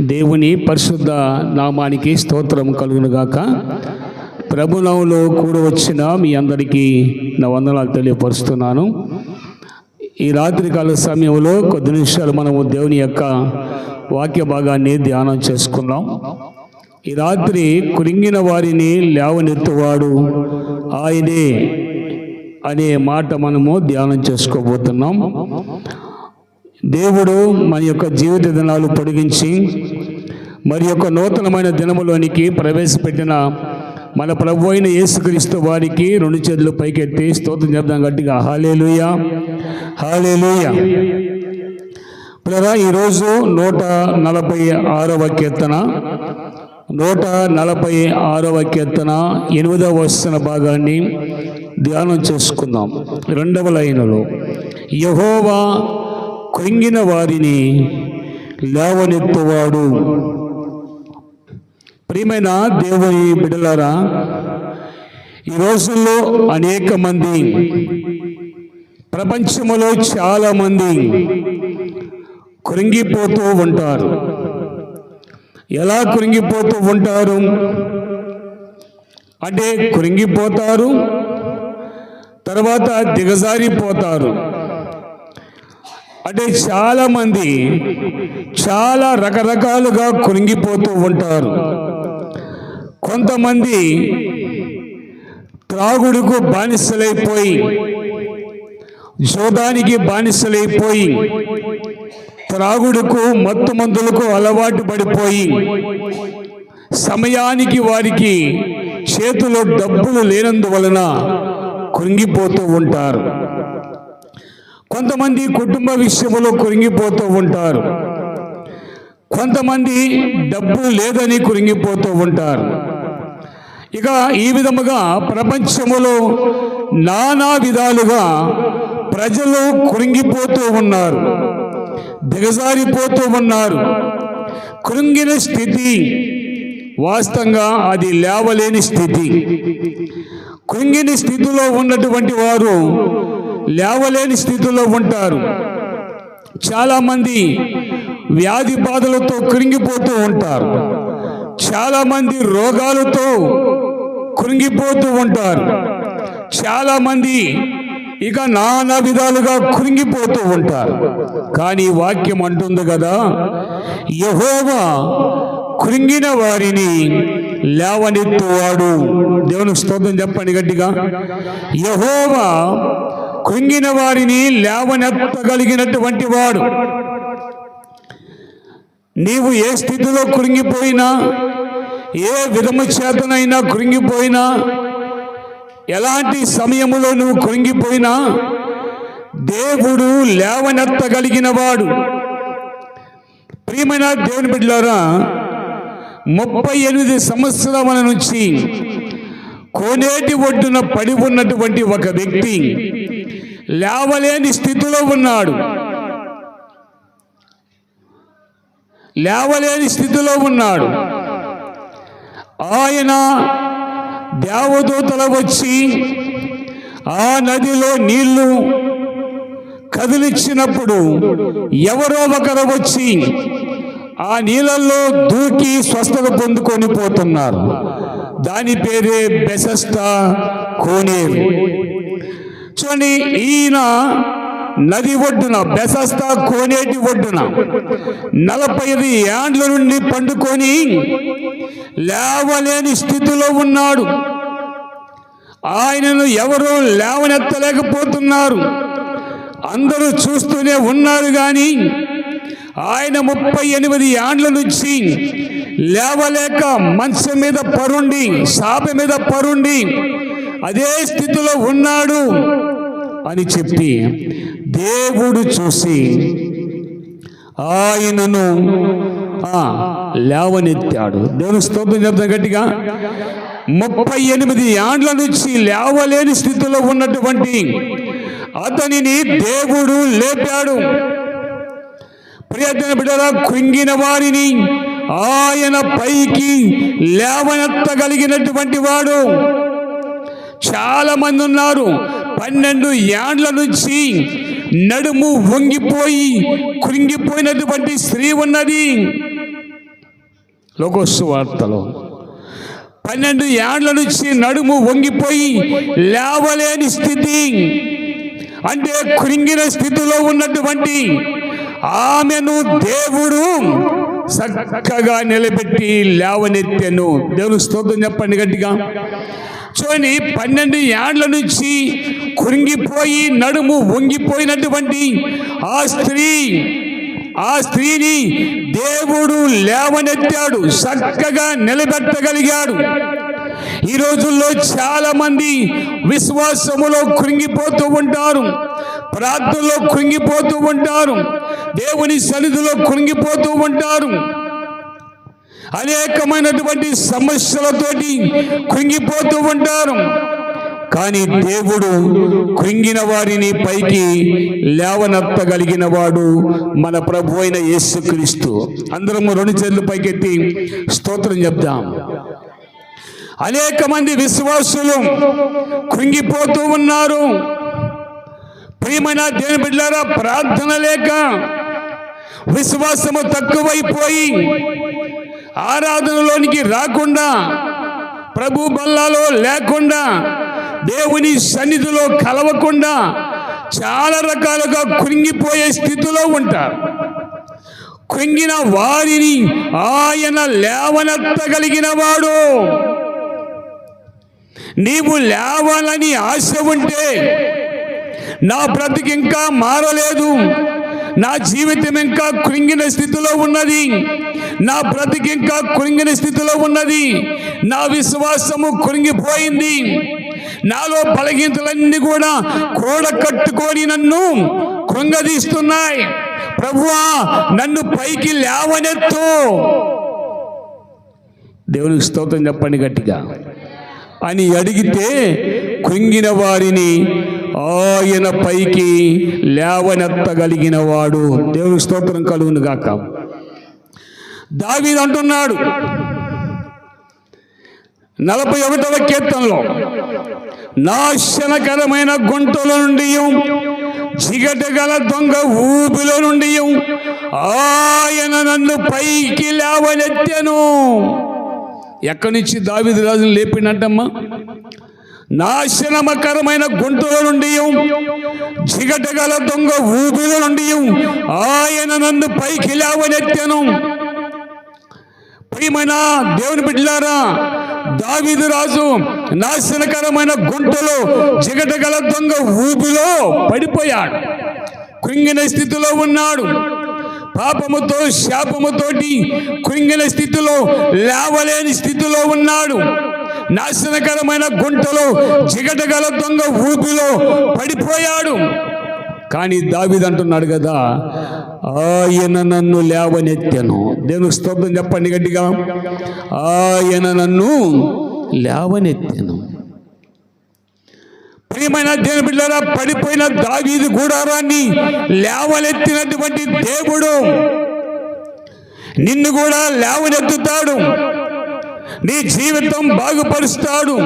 దేవుని పరిశుద్ధ నామానికి స్తోత్రం కలుగునుగాక. ప్రభులంలో కూడి వచ్చిన మీ అందరికీ నా వందనాలు తెలియపరుస్తున్నాను. ఈ రాత్రికాల సమయంలో కొద్ది నిమిషాలు మనము దేవుని యొక్క వాక్య భాగాన్ని ధ్యానం చేసుకుందాం. ఈ రాత్రి కృంగిన వారిని లేవనెత్తువాడు ఆయనే అనే మాట మనము ధ్యానం చేసుకోబోతున్నాం. దేవుడు మన యొక్క జీవిత దినాలు పొడిగించి మరి యొక్క నూతనమైన దినములోనికి ప్రవేశపెట్టిన మన ప్రభు అయిన యేసుక్రీస్తు వారికి రెండు చేతులు పైకెత్తి స్తోత్రం చెప్దాం గట్టిగా. హాలేలుయ హాలేలుయ పిల్లరా ఈరోజు నూట నలభై ఆరవ కీర్తన. నూట నలభై ఆరవ కీర్తన ఎనిమిదవ వస్తున్న భాగాన్ని ధ్యానం చేసుకుందాం. రెండవ లైన్లో యహోవా కృంగిన వారిని లేవనెత్తువాడు. ప్రియమైన దేవుని బిడ్డలారా ఈ రోజుల్లో అనేక మంది ప్రపంచంలో చాలా మంది కృంగిపోతూ ఉంటారు. ఎలా కృంగిపోతూ ఉంటారు? అంటే కృంగిపోతారు తర్వాత దిగజారిపోతారు. అంటే చాలా మంది చాలా రకరకాలుగా కృంగిపోతూ ఉంటారు. కొంతమంది త్రాగుడుకు బానిసలైపోయి జోదానికి బానిసలైపోయి త్రాగుడుకు మత్తు మందులకు అలవాటు పడిపోయి సమయానికి వారికి చేతిలో డబ్బులు లేనందువలన కృంగిపోతూ ఉంటారు. కొంతమంది కుటుంబ విషయంలో కురింగిపోతూ ఉంటారు. కొంతమంది డబ్బు లేదని కురింగిపోతూ ఉంటారు. ఇక ఈ విధముగా ప్రపంచములో నానా విధాలుగా ప్రజలు కురింగిపోతూ ఉన్నారు. దిగజారిపోతూ ఉన్నారు. కృంగిన స్థితి. వాస్తవంగా అది లేవలేని స్థితి. కృంగిన స్థితిలో ఉన్నటువంటి వారు లేవలేని స్థితిలో ఉంటారు. చాలామంది వ్యాధి బాధలతో కృంగిపోతూ ఉంటారు. చాలామంది రోగాలతో కృంగిపోతూ ఉంటారు. చాలామంది ఇక నానా విధాలుగా కృంగిపోతూ ఉంటారు. కానీ వాక్యం అంటుంది కదా యహోవా కృంగిన వారిని లేవనెత్తువాడు. దేవునికి స్తోత్రం చెప్పండి గట్టిగా. యహోవా కృంగిన వారిని లేవనెత్తగలిగినటువంటి వాడు. నీవు ఏ స్థితిలో కృంగిపోయినా ఏ విధము చేతనైనా కృంగిపోయినా ఎలాంటి సమయములో నువ్వు కృంగిపోయినా దేవుడు లేవనెత్తగలిగిన వాడు. ప్రియమైన దేవుని బిడ్డలారా ముప్పై ఎనిమిది సంవత్సరముల నుంచి కోనేటి ఒడ్డున పడి ఉన్నటువంటి ఒక వ్యక్తి లేవలేని స్థితిలో ఉన్నాడు. లేవలేని స్థితిలో ఉన్నాడు. ఆయన దేవదూతల వచ్చి ఆ నదిలో నీళ్ళు కదిలిచ్చినప్పుడు ఎవరో ఒకరు వచ్చి ఆ నీళ్ళల్లో దూకి స్వస్థత పొందుకొని పోతున్నారు. దాని పేరే బెసస్టా కోనేరు. కూర్చొని ఈయన నది ఒడ్డున బెసస్తా కోనేటి ఒడ్డున నలభై ఐదు ఏండ్ల నుండి పండుకొని లేవలేని స్థితిలో ఉన్నాడు. ఆయనను ఎవరూ లేవనెత్తలేకపోతున్నారు. అందరూ చూస్తూనే ఉన్నారు కానీ ఆయన ముప్పై ఎనిమిది ఏండ్ల నుంచి లేవలేక మంచం మీద పరుండి సాప మీద పరుండి అదే స్థితిలో ఉన్నాడు అని చెప్పి దేవుడు చూసి ఆయనను ఆ, లేవనెత్తాడు. దేవుని స్తోత్రం చెప్తాం గట్టిగా. ముప్పై ఎనిమిది ఏండ్ల నుంచి లేవలేని స్థితిలో ఉన్నటువంటి అతనిని దేవుడు లేపాడు. ప్రియతన బిడ్డలా కృంగిన వారిని ఆయన పైకి లేవనెత్తగలిగినటువంటి వాడు. చాలా మంది ఉన్నారు. పన్నెండు ఏండ్ల నుంచి నడుము వంగిపోయి కృంగిపోయినటువంటి స్త్రీ ఉన్నది. లోకోసు వార్తలో పన్నెండు ఏండ్ల నుంచి నడుము వంగిపోయి లేవలేని స్థితి. అంటే కృంగిన స్థితిలో ఉన్నటువంటి ఆమెను దేవుడు చక్కగా నిలబెట్టి లేవనెత్తెను. దేవుని స్తోత్రం చెప్పండి గట్టిగా. కూర్చొని పన్నెండు ఏండ్ల నుంచి కురింగిపోయి నడుము వంగిపోయినటువంటి ఆ స్త్రీ ఆ స్త్రీని దేవుడు లేవనెత్తాడు చక్కగా నిలబెట్టగలిగాడు. ఈ రోజుల్లో చాలా మంది విశ్వాసములో కృంగిపోతూ ఉంటారు ప్రార్థనలో కృంగిపోతూ ఉంటారు దేవుని సన్నిధిలో కృంగిపోతూ ఉంటారు. అనేకమైనటువంటి సమస్యలతోటి కృంగిపోతూ ఉంటారు. కానీ దేవుడు కృంగిన వారిని పైకి లేవనెత్తగలిగిన వాడు మన ప్రభు అయిన యేసుక్రీస్తు. అందరము రెండు చేతులు పైకెత్తి స్తోత్రం చెప్దాం. అనేక మంది విశ్వాసులు కృంగిపోతూ ఉన్నారు. ప్రియమైన దేని బిడ్డారా ప్రార్థన లేక విశ్వాసము తక్కువైపోయి ఆరాధనలోనికి రాకుండా ప్రభు బల్లాలో లేకుండా దేవుని సన్నిధిలో కలవకుండా చాలా రకాలుగా కృంగిపోయే స్థితిలో ఉంటారు. కృంగిన వారిని ఆయన లేవనెత్తగలిగిన వాడు. నీవు లేవాలని ఆశ ఉంటే నా బ్రతికి ఇంకా మారలేదు. నా జీవితం ఇంకా కృంగిన స్థితిలో ఉన్నది. నా బ్రతికి ఇంకా కురింగిన స్థితిలో ఉన్నది. నా విశ్వాసము కృంగిపోయింది నాలో బలహీనతలన్నీ కూడా కోడ కట్టుకొని నన్ను కృంగదీస్తున్నాయి. ప్రభువా నన్ను పైకి లేవనెత్తు. దేవునికి స్తోత్రం చెప్పండి గట్టిగా. అని అడిగితే కృంగిన వారిని ఆయన పైకి లేవనెత్తగలిగిన వాడు. దేవుని స్తోత్రం కలుగును గాక. దావీదు అంటున్నాడు. నలభై ఒకటవ కీర్తనలో నాశనకరమైన గుంటల నుండి జిగటగల దొంగ ఊపిల నుండి ఆయన నన్ను పైకి లేవనెత్తాను. ఎక్కడి నుంచి దావిది రాజును లేపినట్టమ్మా? నాశనమకరమైన గుంటల నుండి జిగటగల దొంగ ఊబిలో నుండి ఆయన నన్ను పైకి లేవనెత్తాను. ప్రియమైన దేవుని బిడ్డలారా దావీదు రాజు నాశనకరమైన గుంటలో జిగటగల దొంగ ఊబిలో పడిపోయాడు. కృంగిన స్థితిలో ఉన్నాడు. పాపముతో శాపముతోటి కృంగిన స్థితిలో లేవలేని స్థితిలో ఉన్నాడు. నాశనకరమైన గుంటలో జిగటగల దొంగ ఊపిలో పడిపోయాడు. కానీ దావిది అంటున్నాడు కదా ఆయన నన్ను లేవనెత్తాను. దేవునికి స్తోత్రం చెప్పండి గట్టిగా ఆయన నన్ను లేవనెత్తాను. ప్రియమైన దేని బిడ్డారా పడిపోయిన దావీది గుడారాన్ని లేవనెత్తినటువంటి దేవుడు నిన్ను కూడా లేవనెత్తుతాడు నీ జీవితం బాగుపరుస్తాడు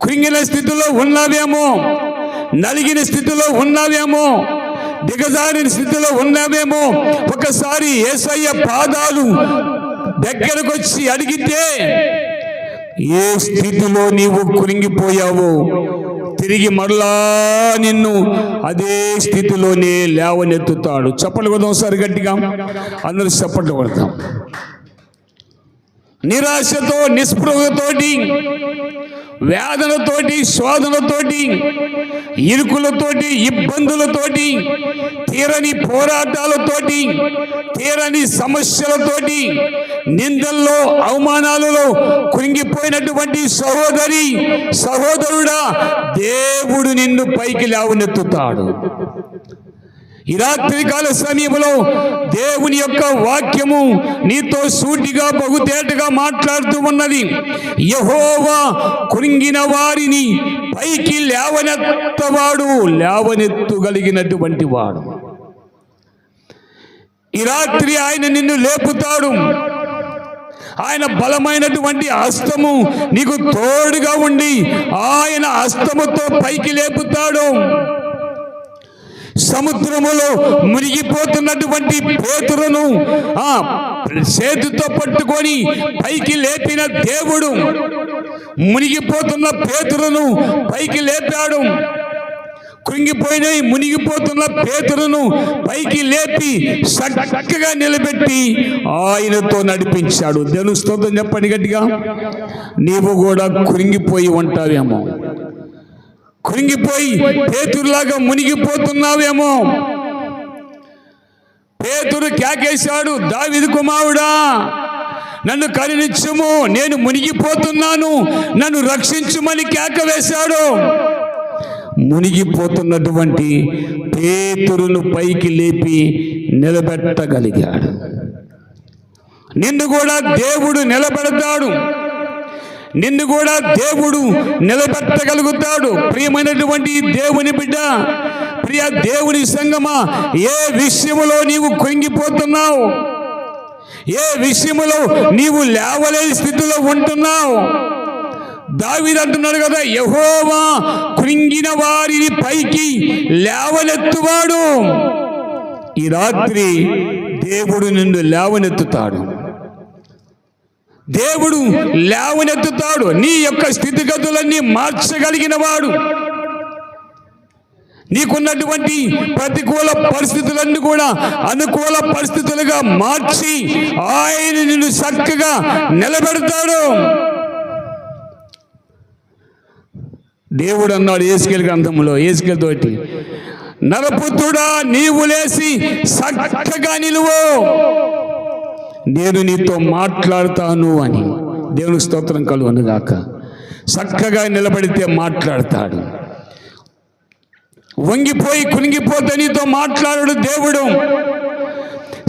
కృంగిన స్థితిలో ఉన్నావేమో నలిగిన స్థితిలో ఉన్నావేమో దిగజారిన స్థితిలో ఉన్నావేమో ఒకసారి ఏసయ్య పాదాలు దగ్గరకు వచ్చి అడిగితే ఏ స్థితిలో నీవు కురింగిపోయావో తిరిగి మరలా నిన్ను అదే స్థితిలోనే లేవనెత్తుతాడు. చప్పట్లు కొడదాం ఒకసారి గట్టిగా. అందరూ చప్పట్లు కొడతాం నిరాశతో నిస్పృహతోటి వేదనతోటి శోధనతోటి ఇరుకులతోటి ఇబ్బందులతోటి తీరని పోరాటాలతోటి తీరని సమస్యలతోటి నిందల్లో అవమానాలలో కృంగిపోయినటువంటి సహోదరి సహోదరుడా దేవుడు నిన్ను పైకి లేవనెత్తుతాడు. ఈ రాత్రి కాల సమయంలో దేవుని యొక్క వాక్యము నీతో సూటిగా బహుతేటగా మాట్లాడుతూ ఉన్నది. యహోవా కృంగిన వారిని పైకి లేవనెత్తవాడు లేవనెత్తుగలిగినటువంటి వాడు. ఈ రాత్రి ఆయన నిన్ను లేపుతాడు. ఆయన బలమైనటువంటి హస్తము నీకు తోడుగా ఉండి ఆయన హస్తముతో పైకి లేపుతాడు. సముద్రములో మునిగిపోతున్నటువంటి పేతులను ఆ చేతితో పట్టుకొని పైకి లేపిన దేవుడు మునిగిపోతున్న పేతులను పైకి లేపాడు. కృంగిపోయిన మునిగిపోతున్న పేతులను పైకి లేపి చక్కగా నిలబెట్టి ఆయనతో నడిపించాడు. దేవుని స్తోత్రం చెప్పండి గట్టిగా. నీవు కూడా కృంగిపోయి ఉంటావేమో. కృంగిపోయి పేతురులాగా మునిగిపోతున్నావేమో. పేతురు కేకేశాడు దావిది కుమారుడా నన్ను కరుణించుము నేను మునిగిపోతున్నాను నన్ను రక్షించుమని కేక వేశాడు. మునిగిపోతున్నటువంటి పేతురును పైకి లేపి నిలబెట్టగలిగాడు. నిన్ను కూడా దేవుడు నిలబెడతాడు. నిన్ను కూడా దేవుడు నిలబెట్టగలుగుతాడు. ప్రియమైనటువంటి దేవుని బిడ్డ ప్రియ దేవుని సంగమా ఏ విషయంలో నీవు కృంగిపోతున్నావు? ఏ విషయములో నీవు లేవలేని స్థితిలో ఉంటున్నావు? దావిది అంటున్నాడు కదా యహోవా కృంగిన వారిని పైకి లేవనెత్తువాడు. ఈ రాత్రి దేవుడు నిన్ను లేవనెత్తుతాడు. దేవుడు లేవనెత్తుతాడు. నీ యొక్క స్థితిగతులన్నీ మార్చగలిగిన వాడు నీకున్నటువంటి ప్రతికూల పరిస్థితులన్నీ కూడా అనుకూల పరిస్థితులుగా మార్చి ఆయన నిన్ను చక్కగా నిలబెడతాడు. దేవుడు అన్నాడు ఏసుకెల్ గ్రంథంలో ఏసుకెల్ తోటి నరపుత్రుడా నీవు లేసి చక్కగా నిలువో. నేను నీతో మాట్లాడతాను అని. దేవుని స్తోత్రం కలుగునుగాక. చక్కగా నిలబడితే మాట్లాడతాడు. వంగిపోయి కునిగిపోతే నీతో మాట్లాడు దేవుడు.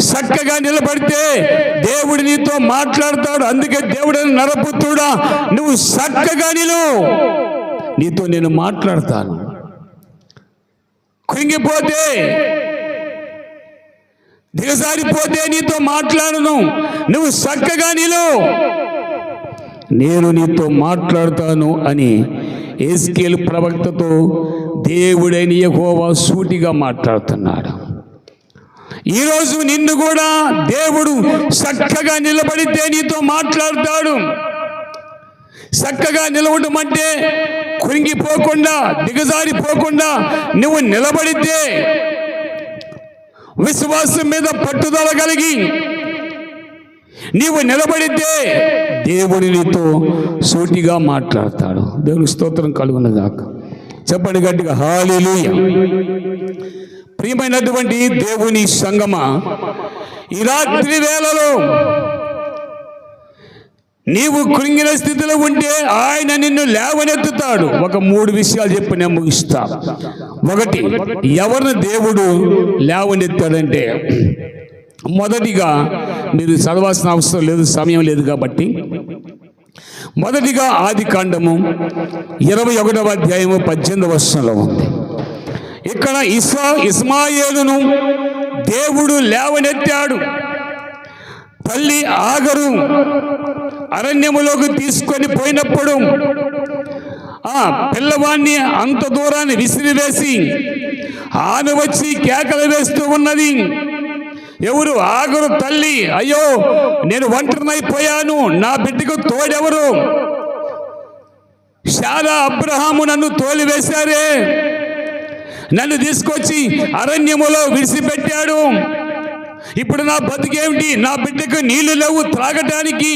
చక్కగా నిలబడితే దేవుడు నీతో మాట్లాడతాడు. అందుకే దేవుడు నరపుత్రుడా నువ్వు చక్కగా నిలువు నీతో నేను మాట్లాడతాను. కృంగిపోతే దిగజారిపోతే నీతో మాట్లాడను. నువ్వు చక్కగా నిలు. నేను నీతో మాట్లాడతాను అని ఏస్కేల్ ప్రవక్తతో దేవుడైన యహోవా సూటిగా మాట్లాడుతున్నాడు. ఈరోజు నిన్ను కూడా దేవుడు చక్కగా నిలబడితే నీతో మాట్లాడతాడు. చక్కగా నిలవడం అంటే కురింగిపోకుండా దిగజారిపోకుండా నువ్వు నిలబడితే విశ్వాసం మీద పట్టుదల కలిగి నీవు నిలబడితే దేవుడి నీతో సూటిగా మాట్లాడతాడు. దేవుని స్తోత్రం కలుగునగాక. చెప్పండి గట్టిగా హాలేలుయ. ప్రియమైనటువంటి దేవుని సంగమ ఈ రాత్రి వేళలో నీవు కృంగిన స్థితిలో ఉంటే ఆయన నిన్ను లేవనెత్తుతాడు. ఒక మూడు విషయాలు చెప్పి నేను ముగిస్తా. ఒకటి ఎవరిని దేవుడు లేవనెత్తాడంటే మొదటిగా మీరు చదవాల్సిన అవసరం లేదు సమయం లేదు కాబట్టి. మొదటిగా ఆది కాండము ఇరవై ఒకటవ అధ్యాయము పద్దెనిమిది వర్షంలో ఉంది. ఇక్కడ ఇస్మా ఇస్మాయేలును దేవుడు లేవనెత్తాడు. తల్లి ఆగరు. అరణ్యములోకి తీసుకొని పోయినప్పుడు ఆ పిల్లవాణ్ణి అంత దూరాన్ని విసిరివేసి ఆమె వచ్చి కేకలు వేస్తూ ఉన్నది. ఎవరు ఆగరు తల్లి అయ్యో నేను ఒంటరినైపోయాను నా బిడ్డకు తోడెవరు? శారా అబ్రహాము నన్ను తోలివేశారే. నన్ను తీసుకొచ్చి అరణ్యములో విడిచిపెట్టాడు. ఇప్పుడు నా బతికేమిటి? నా బిడ్డకు నీళ్ళు లేవు త్రాగటానికి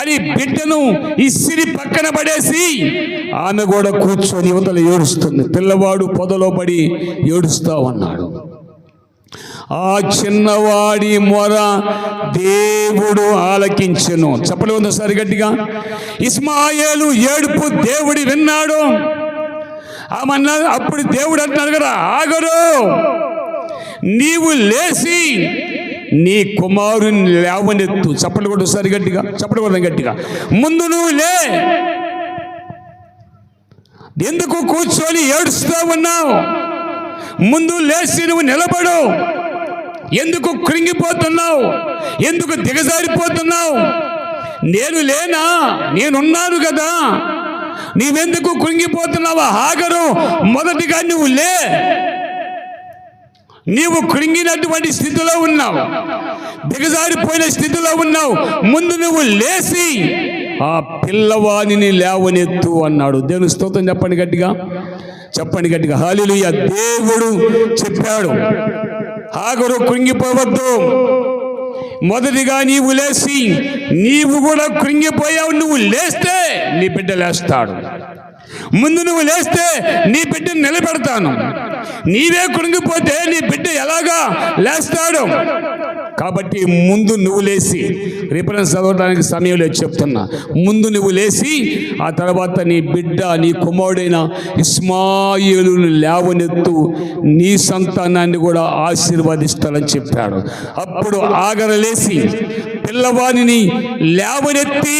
అని బిడ్డను ఇసిరి పక్కన పడేసి ఆమె కూడా కూర్చొని యువతలు ఏడుస్తుంది. పిల్లవాడు పొదలో పడి ఏడుస్తా ఉన్నాడు ఆ చిన్నవాడి మొర దేవుడు ఆలకించను. చెప్పలే ఉందా సరి గట్టిగా. ఇస్మాయేలు ఏడుపు దేవుడి విన్నాడు. ఆమె అప్పుడు దేవుడు అంటున్నాడు కదా ఆగరు. నీవు లేచి నీ కుమారుని లేవనెత్తు. చప్పలు కూడా సరి గట్టిగా చప్పలు కూడా గట్టిగా. ముందు నువ్వు లే. ఎందుకు కూర్చొని ఏడుస్తూ ఉన్నావు? ముందు లేచి నువ్వు నిలబడు. ఎందుకు కృంగిపోతున్నావు? ఎందుకు దిగజారిపోతున్నావు? నేను లేనా? నేనున్నాను కదా. నీవెందుకు కృంగిపోతున్నావా? హాగరు మొదటిగా నువ్వు లే. నీవు కృంగినటువంటి స్థితిలో ఉన్నావు. దిగజారిపోయిన స్థితిలో ఉన్నావు. ముందు నువ్వు లేచి ఆ పిల్లవాణిని లేవనెత్తు అన్నాడు. దేవుని స్తోత్రం చెప్పండి గట్టిగా. చెప్పండి గట్టిగా. హాలిలుయ దేవుడు చెప్పాడు. ఆగరు కృంగిపోవద్దు. మొదటిగా నీవు లేచి నీవు కూడా కృంగిపోయావు. నువ్వు లేస్తే నీ బిడ్డ లేస్తాడు. ముందు నువ్వు లేస్తే నీ బిడ్డను నిలబెడతాను. నీవే కుణిగిపోతే నీ బిడ్డ ఎలాగా లేస్తాడు? కాబట్టి ముందు నువ్వు లేచి రిఫరెన్స్ చదవడానికి సమయం లేదు చెప్తున్నా. ముందు నువ్వు లేచి ఆ తర్వాత నీ బిడ్డ నీ కుమారుడైన ఇస్మాయిలును లేవనెత్తు నీ సంతానాన్ని కూడా ఆశీర్వదిస్తానని చెప్పాడు. అప్పుడు ఆగర లేచి పిల్లవాడిని లేవనెత్తి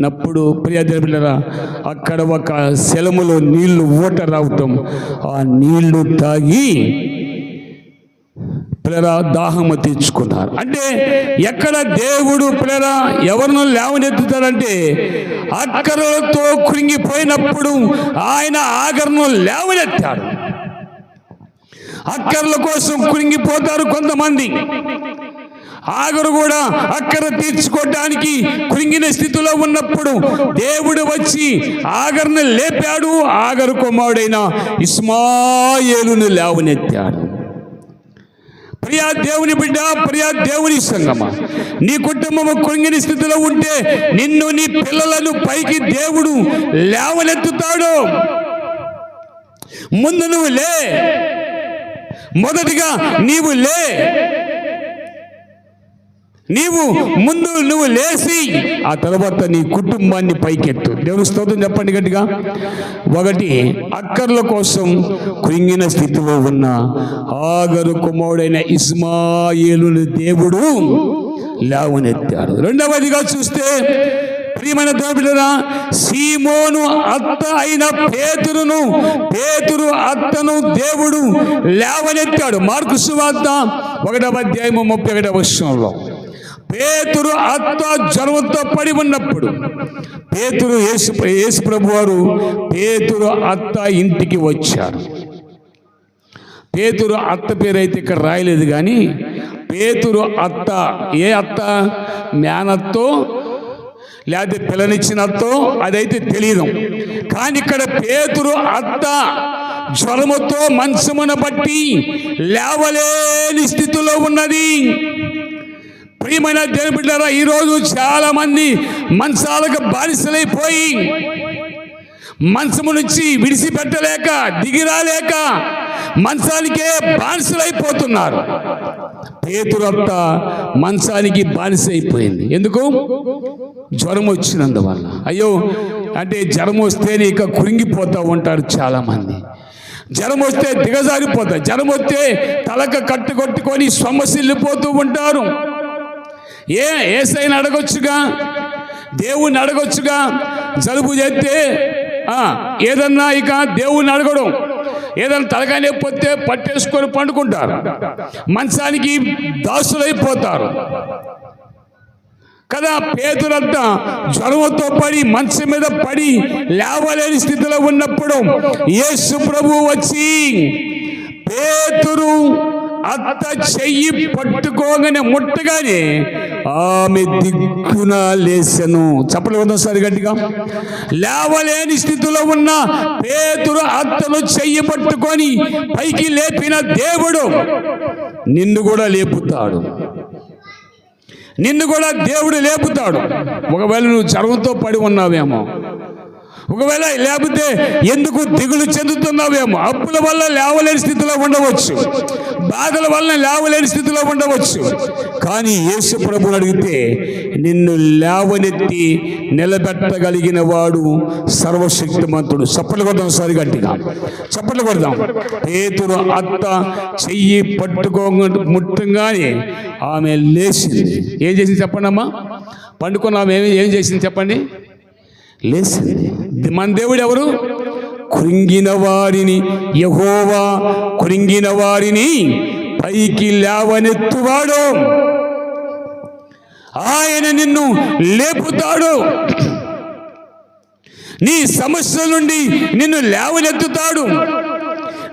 నప్పుడు ప్రియదేవులరా అక్కడ ఒక శలములో నీళ్ళు ఊట రావటం. ఆ నీళ్ళు తాగి పిల్లరా దాహము తీర్చుకున్నారు. అంటే ఎక్కడ దేవుడు పిల్లరా ఎవరినో లేవనెత్తుతాడంటే అక్కరలతో కృంగిపోయినప్పుడు ఆయన ఆగరను లేవనెత్తాడు. అక్కర్ల కోసం కృంగిపోతారు కొంతమంది. ఆగరు కూడా అక్కడ తీర్చుకోవడానికి కృంగిన స్థితిలో ఉన్నప్పుడు దేవుడు వచ్చి ఆగర్ను లేపాడు. ఆగరు కుమారుడైన ఇస్మాయేలును లేవనెత్తాడు. ప్రియా దేవుని బిడ్డ ప్రియా దేవుని సంగమ. నీ కుటుంబము కృంగిన స్థితిలో ఉంటే నిన్ను నీ పిల్లలను పైకి దేవుడు లేవనెత్తుతాడు. ముందు నువ్వు లే. మొదటిగా నీవు లే. నీవు ముందు నువ్వు లేచి ఆ తర్వాత నీ కుటుంబాన్ని పైకెత్తు. దేవుని స్తోత్రం చెప్పండి గట్టిగా. ఒకటి అక్కర్ల కోసం కృంగిన స్థితిలో ఉన్న ఆగరు కుమారుడైన ఇస్మాయిలుని దేవుడు లేవనెత్తాడు. రెండవదిగా చూస్తే ప్రియమైన దేవుడురా సీమోను అత్త అయిన పేతురును పేతురు అత్తను దేవుడు లేవనెత్తాడు. మార్కు సువార్త ఒకటవ అధ్యాయము ముప్పై ఒకటవ వర్షంలో పేతురు అత్త జ్వరంతో పడి ఉన్నప్పుడు పేతురు యేసు యేసు ప్రభు వారు పేతురు అత్త ఇంటికి వచ్చారు. పేతురు అత్త పేరు అయితే ఇక్కడ రాయలేదు కానీ పేతురు అత్త ఏ అత్త? మేనత్తో లేకపోతే పిల్లనిచ్చిన అత్తో అదైతే తెలియదు కానీ ఇక్కడ పేతురు అత్త జ్వరముతో మంచమున బట్టి లేవలేని స్థితిలో ఉన్నది. ప్రియమైన దేవుని బిడ్డారా ఈరోజు చాలా మంది మంచాలకు బానిసలైపోయి మంచము నుంచి విడిచిపెట్టలేక దిగిరాలేక మంచానికే బానిసలైపోతున్నారు. పేతురత్త మంచానికి బానిస అయిపోయింది ఎందుకు? జ్వరం వచ్చినందువల్ల. అయ్యో అంటే జ్వరం వస్తేనే ఇక కురింగిపోతూ ఉంటారు చాలామంది. జ్వరం వస్తే దిగజారిపోతారు. జ్వరం వస్తే తలక కట్టుకొట్టుకొని సొమ్మసిల్లిపోతూ ఉంటారు. ఏ ఏసైని అడగొచ్చుగా? దేవుణ్ణి అడగొచ్చుగా? జలుబు చేస్తే ఏదన్నా ఇక దేవుణ్ణి అడగడం. ఏదైనా తలకాయ నొప్పి పట్టేసుకొని పండుకుంటారు. మంచానికి దాసులైపోతారు. కదా పేదలంతా జ్వరంతో పడి మంచం మీద పడి లేవలేని స్థితిలో ఉన్నప్పుడు యేసు ప్రభు వచ్చి పేతురు అత్త చెయ్యి పట్టుకోగానే ముట్టగానే ఆమె దిక్కున లేసెను చప్పలు వద్దాం సరి గట్టిగా. లేవలేని స్థితిలో ఉన్న పేతురు అత్తను చెయ్యి పట్టుకొని పైకి లేపిన దేవుడు నిన్ను కూడా లేపుతాడు. నిన్ను కూడా దేవుడు లేపుతాడు. ఒకవేళ నువ్వు చర్మంతో పడి ఉన్నావేమో. ఒకవేళ లేకపోతే ఎందుకు దిగులు చెందుతున్నావేమో? అప్పుల వల్ల లేవలేని స్థితిలో ఉండవచ్చు. బాధల వల్ల లేవలేని స్థితిలో ఉండవచ్చు. కానీ యేసు ప్రభుని అడిగితే నిన్ను లేవనెత్తి నిలబెట్టగలిగిన వాడు సర్వశక్తిమంతుడు. చప్పట్లు కొడదాం సరి గట్టిగా. చప్పట్లు కొడదాం. పేతురు అత్త చెయ్యి పట్టుకో ముట్టంగానే ఆమె లేచింది. ఏం చేసింది చెప్పండి అమ్మా పండుకున్న ఆమె ఏం- ఏం చేసింది చెప్పండి? లేచింది. మన దేవుడు ఎవరు? కృంగిన వారిని. యహోవా కృంగిన వారిని పైకి లేవనెత్తువాడు. ఆయన నిన్ను లేపుతాడు. నీ సమస్యల నుండి నిన్ను లేవనెత్తుతాడు.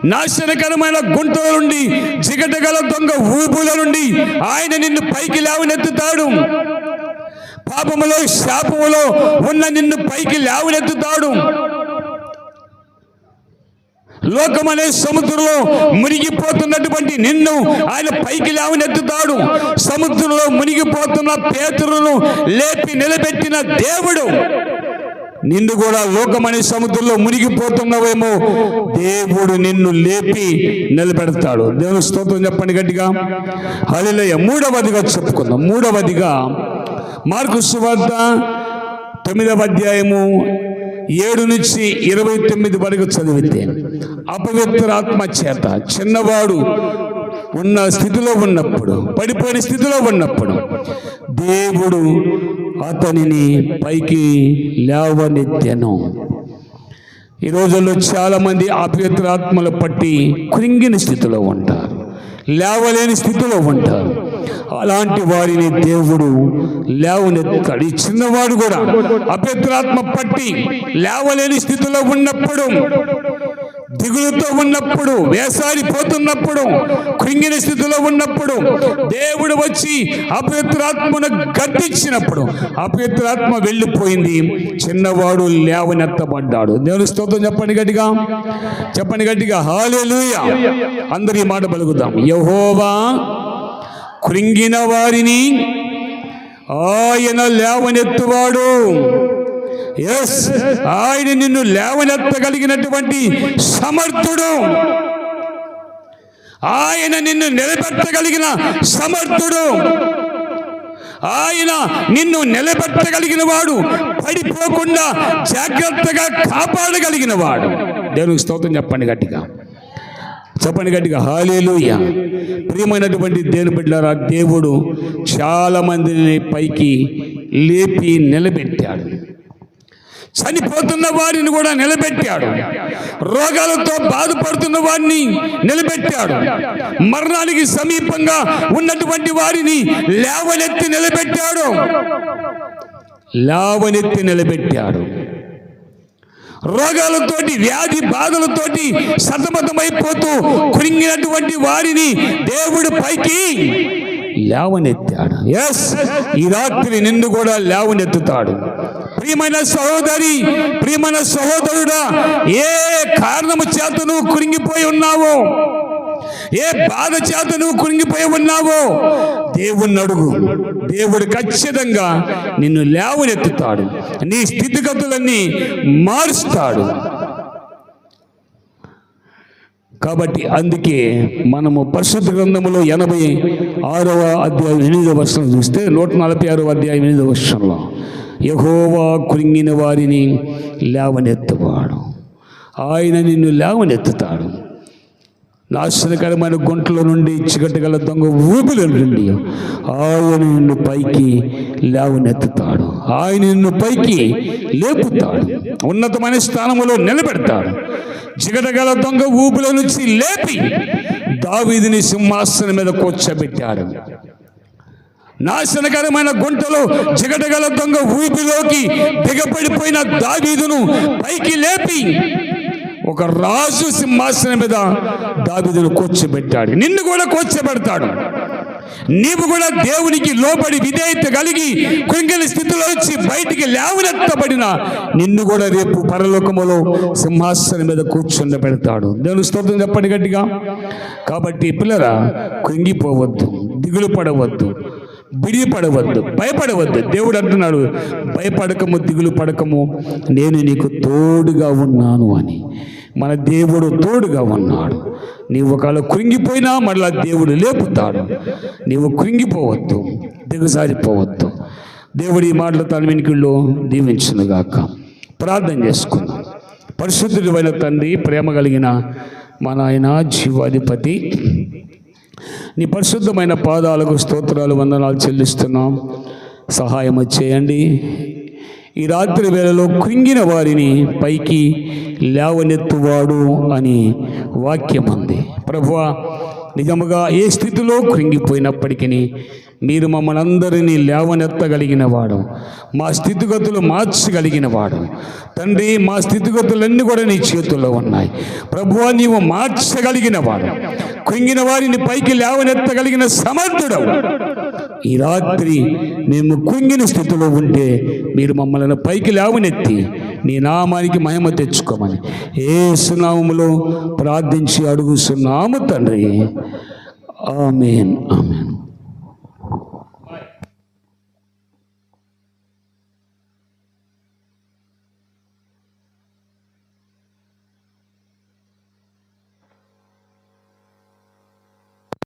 నాశనకరమైన గుంటల నుండి చికటగల దొంగ ఊపుల నుండి ఆయన నిన్ను పైకి లేవనెత్తుతాడు. పాపములో శాపములో ఉన్న నిన్ను పైకి లేవనెత్తుతాడు. అనే సముద్రంలో మునిగిపోతున్నటువంటి నిన్ను ఆయన పైకి లేవనెత్తుతాడు. సముద్రంలో మునిగిపోతున్న పేతురును లేపి నిలబెట్టిన దేవుడు నిన్ను కూడా లోకమనే సముద్రంలో మునిగిపోతున్నావేమో. దేవుడు నిన్ను లేపి నిలబెడతాడు. దేవుని స్తోత్రం చెప్పండి గట్టిగా. హలిలయ్య మూడవదిగా చెప్పుకుందాం. మూడవదిగా మార్కు సువార్త తొమ్మిదవ అధ్యాయము ఏడు నుంచి ఇరవై తొమ్మిది వరకు చదివితే అపవిత్రాత్మ చేత చిన్నవాడు ఉన్న స్థితిలో ఉన్నప్పుడు పడిపోయిన స్థితిలో ఉన్నప్పుడు దేవుడు అతనిని పైకి లేవనెత్తాను. ఈ రోజుల్లో చాలామంది అపవిత్రాత్మలు పట్టి కృంగిన స్థితిలో ఉంటారు లేవలేని స్థితిలో ఉంటారు. అలాంటి వారిని దేవుడు లేవనెత్తాడు. ఈ చిన్నవాడు కూడా అపవిత్రాత్మ పట్టి లేవలేని స్థితిలో ఉన్నప్పుడు దిగులుతో ఉన్నప్పుడు వేసారి పోతున్నప్పుడు కృంగిన స్థితిలో ఉన్నప్పుడు దేవుడు వచ్చి అపవిత్రాత్మను గద్దించినప్పుడు అపవిత్రాత్మ వెళ్ళిపోయింది. చిన్నవాడు లేవనెత్తబడ్డాడు. దేవుని స్తోత్రం చెప్పండి గట్టిగా. చెప్పండి గట్టిగా. హాలేలుయ అందరి మాట పలుకుదాం. యహోవా కృంగిన వారిని ఆయన లేవనెత్తువాడు. ఎస్ ఆయన నిన్ను లేవనెత్తగలిగినటువంటి సమర్థుడు. ఆయన నిన్ను నిలబెట్టగలిగిన సమర్థుడు. ఆయన నిన్ను నిలబెట్టగలిగిన వాడు పడిపోకుండా జాగ్రత్తగా కాపాడగలిగిన వాడు దేవునికి స్తోత్రం చెప్పండి గట్టిగా. చెప్పండి గట్టిగా. హాలేలుయ ప్రియమైనటువంటి దేని బిడ్డారా దేవుడు చాలా మందిని పైకి లేపి నిలబెట్టాడు. చనిపోతున్న వారిని కూడా నిలబెట్టాడు. రోగాలతో బాధపడుతున్న వారిని నిలబెట్టాడు. మరణానికి సమీపంగా ఉన్నటువంటి వారిని లేవనెత్తి నిలబెట్టాడు. లేవనెత్తి నిలబెట్టాడు. రోగాలతోటి వ్యాధి బాధలతోటి సతమతమైపోతూ కృంగినటువంటి వారిని దేవుడు పైకి లేవనెత్తాడు. ఎస్ ఈ రాత్రి నిన్ను కూడా లేవనెత్తుతాడు. ప్రియమైన సహోదరి ప్రియమైన సహోదరుడా ఏ కారణము చేత నువ్వు కురింగిపోయి ఉన్నావో? ఏ బాధ చేత నువ్వు కురింగిపోయి ఉన్నావో? దేవుణ్ణి అడుగు. దేవుడు ఖచ్చితంగా నిన్ను లేవనెత్తుతాడు. నీ స్థితిగతులన్నీ మారుస్తాడు. కాబట్టి అందుకే మనము పరిశుద్ధ గ్రంథంలో ఎనభై ఆరవ అధ్యాయం ఎనిమిదవ వర్షం చూస్తే నూట నలభై ఆరవ అధ్యాయం ఎనిమిదవ వర్షంలో యహోవా కృంగిన వారిని లేవనెత్తువాడు. ఆయన నిన్ను లేవనెత్తుతాడు. నాశనకరమైన గుంటల నుండి చిగటగల దొంగ ఊపిల నుండి ఆయన నిన్ను పైకి లేవనెత్తుతాడు. ఆయన నిన్ను పైకి లేపుతాడు. ఉన్నతమైన స్థానములో నిలబెడతాడు. చిగటగల దొంగ ఊపిల నుంచి లేపి దావీదిని సింహాసనం మీద కూర్చోబెట్టాడు. నాశనకరమైన గుంటలో జిగటగల దొంగ ఊపిలోకి దిగబడిపోయిన దావీదును పైకి లేపి ఒక రాజు సింహాసనం మీద దావీదును కూర్చోబెట్టాడు. నిన్ను కూడా కూర్చోబెడతాడు. నీవు కూడా దేవునికి లోబడి విధేయత కలిగి కృంగిన స్థితిలో వచ్చి బయటికి లేవనెత్తబడిన నిన్ను కూడా రేపు పరలోకములో సింహాసనం మీద కూర్చుండ పెడతాడు దేవుని స్తోత్రం చెప్పండి గట్టిగా. కాబట్టి పిల్లరా కృంగిపోవద్దు దిగులు పడవద్దు బిడిపడవద్దు భయపడవద్దు. దేవుడు అంటున్నాడు భయపడకము దిగులు పడకము నేను నీకు తోడుగా ఉన్నాను అని. మన దేవుడు తోడుగా ఉన్నాడు. నీవు ఒకవేళ కృంగిపోయినా మళ్ళా దేవుడు లేపుతాడు. నీవు కృంగిపోవద్దు దిగజారిపోవద్దు. దేవుడి ఈ మాటలు తన వెనుకల్లో దీవించునుగాక ప్రార్థన చేసుకుందాం. పరిశుద్ధుడివైన తండ్రి ప్రేమ కలిగిన మా నాయన జీవాధిపతి నీ పరిశుద్ధమైన పాదాలకు స్తోత్రాలు వందనాలు చెల్లిస్తున్నాం. సహాయం చేయండి. ఈ రాత్రి వేళలో కృంగిన వారిని పైకి లేవనెత్తువాడు అని వాక్యం ఉంది ప్రభువా నిజముగా ఏ స్థితిలో కృంగిపోయినప్పటికీ మీరు మమ్మల్ని అందరినీ లేవనెత్తగలిగిన వాడు. మా స్థితిగతులు మార్చగలిగిన వాడు. తండ్రి మా స్థితిగతులన్నీ కూడా నీ చేతుల్లో ఉన్నాయి. ప్రభువా నీవు మార్చగలిగిన వాడు. కుంగిన వారిని పైకి లేవనెత్తగలిగిన సమర్థుడవు. ఈ రాత్రి మేము కుంగిన స్థితిలో ఉంటే మీరు మమ్మల్ని పైకి లేవనెత్తి నీ నామానికి మహిమ తెచ్చుకోమని ఏ సునామములో ప్రార్థించి అడుగుతున్నాము తండ్రి. ఆమెన్. ఆమెన్.